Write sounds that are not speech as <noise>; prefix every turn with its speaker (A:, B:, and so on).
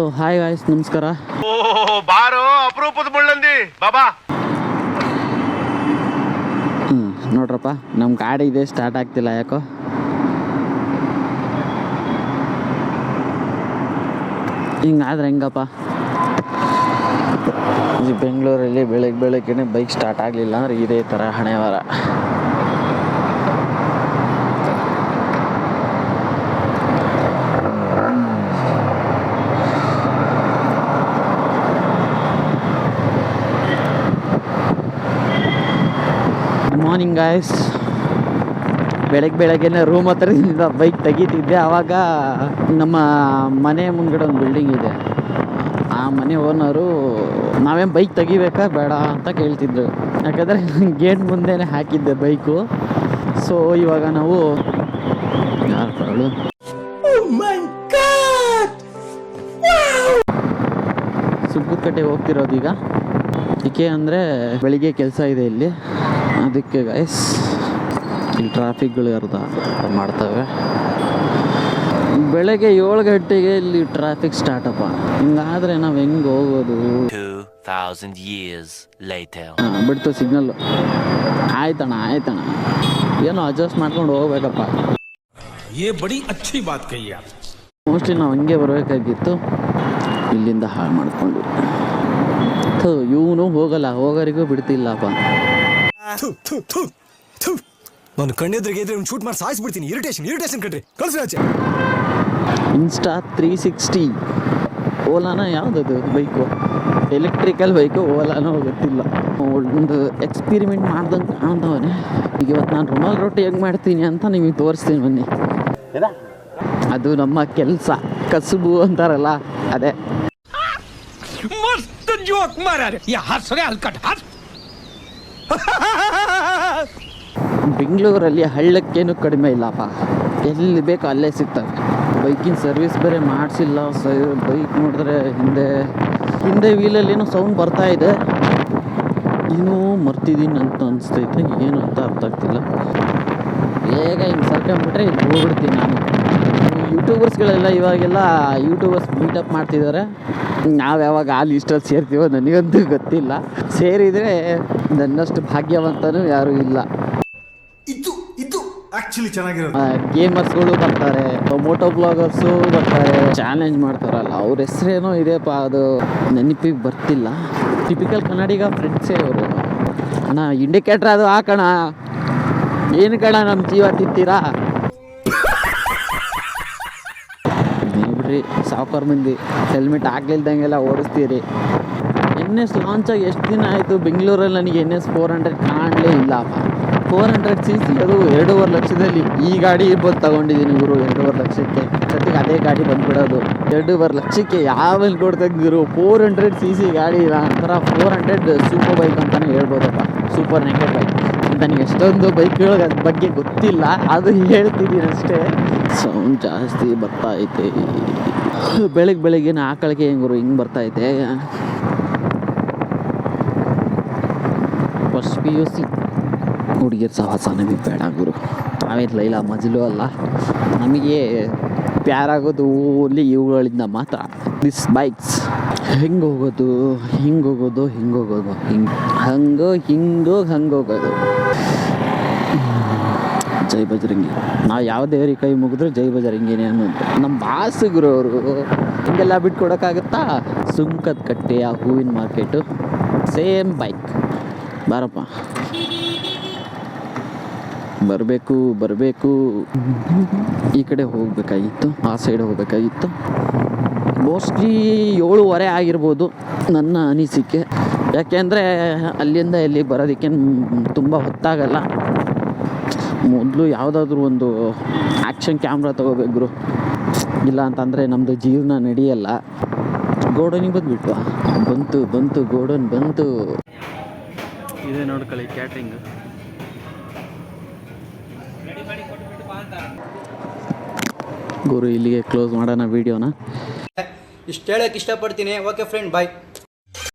A: So hi guys ನಮಸ್ಕಾರ.
B: ಓ ಬಾರೋ ಅಪರೂಪದ ಮುಳ್ಳಂದಿ. ಬಾಬಾ.
A: ಹ್ಞೂ ನೋಡ್ರಪ್ಪ ನಮ್ಮ ಗಾಡಿ ಇದೆ ಸ್ಟಾರ್ಟ್ ಆಗ್ತಿಲ್ಲ ಯಾಕೋ. ಹಿಂಗಾದ್ರೆ ಹೆಂಗಪ್ಪ? ಈ ಬೆಂಗಳೂರಲ್ಲಿ ಬೆಳಗ್ಗೆ ಬೆಳಗ್ಗೆನೆ ಬೈಕ್ ಸ್ಟಾರ್ಟ್ ಆಗಲಿಲ್ಲ ಅಂದ್ರೆ ಇದೇ ಥರ ಹಣೆ ಮಾರ್ನಿಂಗ್ ಗಾಯ್ಸ್ ಬೆಳಗ್ಗೆ ಬೆಳಗ್ಗೆನೆ ರೂಮ್ ಹತ್ರದಿಂದ ಬೈಕ್ ತೆಗೀತಿದ್ದೆ. ಆವಾಗ ನಮ್ಮ ಮನೆ ಮುಂದ್ಗಡೆ ಒಂದು ಬಿಲ್ಡಿಂಗ್ ಇದೆ. ಆ ಮನೆ ಓನರು ನಾವೇನು ಬೈಕ್ ತೆಗಿಬೇಕಾ? ಬೇಡ ಅಂತ ಕೇಳ್ತಿದ್ರು. ಯಾಕಂದರೆ ಗೇಟ್ ಮುಂದೆನೇ ಹಾಕಿದ್ದೆ ಬೈಕು ಸೊ ಇವಾಗ ನಾವು ಯಾರು ಅವಳು ಸುಬ್ಬುಕಟ್ಟೆ ಹೋಗ್ತಿರೋದು ಈಗ. ಏಕೆ ಅಂದರೆ ಬೆಳಿಗ್ಗೆ ಕೆಲಸ ಇದೆ ಇಲ್ಲಿ. ಅದಕ್ಕೆ ಗೈಸ್ ಇಲ್ಲಿ ಟ್ರಾಫಿಕ್ಗಳು ಅರ್ಧ ಮಾಡ್ತವೆ ಬೆಳಗ್ಗೆ ಏಳು ಗಂಟೆಗೆ ಇಲ್ಲಿ ಟ್ರಾಫಿಕ್ ಸ್ಟಾರ್ಟಪ್ಪ ಹಿಂಗಾದ್ರೆ ನಾವು ಹೆಂಗೆ ಹೋಗೋದು
C: 2,000 years later.
A: ಹಾ, ಬಿಡ್ತು ಸಿಗ್ನಲ್ಲು ಆಯ್ತಣ್ಣ ಆಯ್ತಣ್ಣ ಏನೋ ಅಡ್ಜಸ್ಟ್ ಮಾಡ್ಕೊಂಡು ಹೋಗ್ಬೇಕಪ್ಪ
D: ये बड़ी अच्छी बात कही आप
A: ಮೋಸ್ಟ್ಲಿ ನಾವು ಹಂಗೆ ಬರಬೇಕಾಗಿತ್ತು ಇಲ್ಲಿಂದ ಹಾಳು ಮಾಡ್ಕೊಂಡು ಥು ಇವನು ಹೋಗಲ್ಲ ಹೋಗೋರಿಗೂ ಬಿಡ್ತಿಲ್ಲಪ್ಪ
E: ಥು, ಥು, ಥು, ಥು. ನಾನು ಕಣ್ಣೆದ್ರಿಗೆ ಇದ್ರೆ ಶೂಟ್ ಮಾಡಿ ಸಾಯಿಸ್ಬಿಡ್ತೀನಿ. ಇರಿಟೇಷನ್ ಇರಿಟೇಷನ್ ಕಣ್ರಿ. ಕಳ್ಸಿ ಆಚೆ.
A: ಇನ್ಸ್ಟಾ ತ್ರೀ ಸಿಕ್ಸ್ಟಿ ಓಲಾನ ಯಾವುದದು? ಬೈಕು ಎಲೆಕ್ಟ್ರಿಕಲ್ ಬೈಕು ಓಲಾನೋ ಗೊತ್ತಿಲ್ಲ. ಒಂದು ಎಕ್ಸ್ಪಿರಿಮೆಂಟ್ ಮಾಡ್ದಂಗೆ ಕಾಣ್ತವನೆ ಈಗ ಇವತ್ತು ನಾನು ರುಮಾಲ್ ರೊಟ್ಟಿ ಹೆಂಗೆ ಮಾಡ್ತೀನಿ ಅಂತ ನಿಮಗೆ ತೋರಿಸ್ತೀನಿ ಬನ್ನಿ. ಅದು ನಮ್ಮ ಕೆಲಸ. ಕಸುಬು ಅಂತಾರಲ್ಲ ಅದೇ.
D: ಮಸ್ತ್ ಜೋಕ್ ಮಾರ <laughs>
A: ಬೆಂಗಳೂರಲ್ಲಿ ಹಳ್ಳಕ್ಕೇನು ಕಡಿಮೆ ಇಲ್ಲಪ್ಪ. ಎಲ್ಲಿ ಬೇಕೋ ಅಲ್ಲೇ ಸಿಗ್ತವೆ. ಬೈಕಿನ ಸರ್ವಿಸ್ ಬೇರೆ ಮಾಡಿಸಿಲ್ಲ ಸ, ಬೈಕ್ ನೋಡಿದ್ರೆ ಹಿಂದೆ ಹಿಂದೆ ವೀಲಲ್ಲಿ ಏನೋ ಸೌಂಡ್ ಬರ್ತಾ ಇದೆ. ಇನ್ನೂ ಮರ್ತಿದ್ದೀನಿ ಅಂತ ಅನಿಸ್ತೈತೆ. ಏನು ಅಂತ ಅರ್ಥ ಆಗ್ತಿಲ್ಲ. ಬೇಗ ಹಿಂಗೆ ಸರ್ಕೊಂಬಿಟ್ರೆ ಇಲ್ಲಿ ಹೋಗ್ಬಿಡ್ತೀನಿ ನಾನು. ಯೂಟ್ಯೂಬರ್ಸ್ಗಳೆಲ್ಲ ಇವಾಗೆಲ್ಲ ಯೂಟ್ಯೂಬರ್ಸ್ ಮೀಟಪ್ ಮಾಡ್ತಿದ್ದಾರೆ. ನಾವು ಯಾವಾಗ ಆ ಲಿಸ್ಟಲ್ಲಿ ಸೇರ್ತೀವೋ ನನಗಂತೂ ಗೊತ್ತಿಲ್ಲ. ಸೇರಿದರೆ ನನ್ನಷ್ಟು ಭಾಗ್ಯವಂತನೂ ಯಾರೂ ಇಲ್ಲ.
E: ಆಕ್ಚುಲಿ ಚೆನ್ನಾಗಿರೋದು
A: ಗೇಮರ್ಸ್ಗಳು ಬರ್ತಾರೆ ಮೋಟೋ ಬ್ಲಾಗರ್ಸು ಬರ್ತಾರೆ ಚಾಲೆಂಜ್ ಮಾಡ್ತಾರಲ್ಲ, ಅವ್ರ ಹೆಸರೇನೋ ಇದೆಯಪ್ಪ ಅದು ನೆನಪಿಗೆ ಬರ್ತಿಲ್ಲ. ಟಿಪಿಕಲ್ ಕನ್ನಡಿಗ ಫ್ರೆಂಡ್ಸೇ ಅವರು ಅಣ್ಣ ಇಂಡಿಕೇಟ್ರ್ ಅದು ಹಾಕಣ ಏನು ಕಣ ನಮ್ಮ ಜೀವ ತಿಂತೀರಾ? ನೋಡ್ರಿ ಸಾವುಕಾರ ಮಂದಿ ಹೆಲ್ಮೆಟ್ ಹಾಕ್ಲಿಲ್ದಂಗೆಲ್ಲ ಓಡಿಸ್ತೀರಿ. ಎನ್ ಎಸ್ ಲಾಂಚ್ ಆಗಿ ಎಷ್ಟು ದಿನ ಆಯಿತು? ಬೆಂಗಳೂರಲ್ಲಿ ನನಗೆ ಎನ್ ಎಸ್ ಫೋರ್ ಹಂಡ್ರೆಡ್ ಕಾಣಲೇ ಇಲ್ಲಪ್ಪ. ಫೋರ್ ಹಂಡ್ರೆಡ್ ಸಿ ಸಿ ಅದು ಎರಡೂವರೆ ಲಕ್ಷದಲ್ಲಿ ಈ ಗಾಡಿ ಇಬ್ಬರು ತಗೊಂಡಿದ್ದೀನಿ ಗುರು, ಎರಡೂವರೆ ಲಕ್ಷಕ್ಕೆ. ಜೊತೆಗೆ ಅದೇ ಗಾಡಿ ಬಂದ್ಬಿಡೋದು. ಎರಡೂವರೆ ಲಕ್ಷಕ್ಕೆ ಯಾವಲ್ಲಿ ಕೊಡ್ತಾ ಗುರು? ಫೋರ್ ಹಂಡ್ರೆಡ್ ಸಿ ಸಿ ಗಾಡಿ ಇಲ್ಲ ಒಂಥರ ಫೋರ್ ಹಂಡ್ರೆಡ್ ಸೂಪರ್ ಬೈಕ್ ಅಂತಲೇ ಹೇಳ್ಬೋದಪ್ಪ. ಸೂಪರ್ ನೆಕೆಟ್ ಬೈಕ್ ನನಗೆ ಎಷ್ಟೊಂದು ಬೈಕ್ಗಳ ಬಗ್ಗೆ ಗೊತ್ತಿಲ್ಲ ಅದು ಹೇಳ್ತಿದ್ದೀನಿ ಅಷ್ಟೇ. ಸೌಂಡ್ ಜಾಸ್ತಿ ಬರ್ತಾ ಐತೆ ಬೆಳಗ್ಗೆ ಬೆಳಗ್ಗೆ ಆಕಳಿಗೆ ಗುರು, ಹಿಂಗೆ ಬರ್ತಾ ಐತೆ ಫಸ್ಟ್ ಪಿ ಯು ಸಿ ಹುಡುಗಿಯರ ಸಹವಾಸ ನಮಗೆ ಬೇಡ ಗುರು. ನಾವೇನು ಲೈಲ ಮಜಲು ಅಲ್ಲ. ನಮಗೆ ಪ್ಯಾರಾಗೋದು ಓನ್ಲಿ ಇವುಗಳಿಂದ ಮಾತ್ರ. ದಿಸ್ ಬೈಕ್ಸ್ ಹೆಂಗೆ ಹೋಗೋದು? ಹಿಂಗೆ ಹೋಗೋದು? ಹಿಂಗೆ ಹೋಗೋದು? ಹಿಂಗೆ ಹಂಗೆ ಹಿಂಗೆ, ಹಂಗೆ ಹೋಗೋದು? ಜೈ ಬಜರಂಗಿ. ನಾವು ಯಾವ ದೇವರಿಗೆ ಕೈ ಮುಗಿದ್ರು ಜೈ ಬಜರಂಗಿನೇ ಅನ್ನೋದು. ನಮ್ಮ ಬಾಸ್ ಗುರು ಅವರು. ಹಿಂಗೆಲ್ಲ ಬಿಟ್ಕೊಡೋಕ್ಕಾಗುತ್ತಾ? ಸುಂಕದ ಕಟ್ಟೆ ಆ ಹೂವಿನ ಮಾರ್ಕೆಟು ಸೇಮ್ ಬೈಕ್ ಬಾರಪ್ಪ. ಬರಬೇಕು ಬರಬೇಕು. ಈ ಕಡೆ ಹೋಗಬೇಕಾಗಿತ್ತು, ಆ ಸೈಡ್ ಹೋಗಬೇಕಾಗಿತ್ತು. ಮೋಸ್ಟ್ಲಿ ಏಳುವರೆ ಆಗಿರ್ಬೋದು ನನ್ನ ಅನಿಸಿಕೆ. ಯಾಕೆಂದರೆ ಅಲ್ಲಿಂದ ಇಲ್ಲಿ ಬರೋದಕ್ಕೆ ತುಂಬ ಹೊತ್ತಾಗಲ್ಲ. ಮೊದಲು ಯಾವುದಾದ್ರೂ ಒಂದು ಆ್ಯಕ್ಷನ್ ಕ್ಯಾಮ್ರಾ ತೊಗೋಬೇಕು ಇಲ್ಲ ಅಂತಂದರೆ ನಮ್ಮದು ಜೀವನ ನಡೆಯಲ್ಲ. ಗೋಡನಿಗೆ ಬಂದುಬಿಟ್ಟು ಬಂತು ಬಂತು, ಗೋಡನ್ ಬಂತು. ಇದೆ ನೋಡ್ಕೊಳ್ಳಿ ಕ್ಯಾಟ್ರಿಂಗ್ ಗುರು ಇಲ್ಲಿಗೆ ಕ್ಲೋಸ್ ಮಾಡೋಣ ವಿಡಿಯೋನ
F: ಇಷ್ಟು ಹೇಳಕ್ಕೆ ಇಷ್ಟಪಡ್ತೀನಿ. Okay friend bye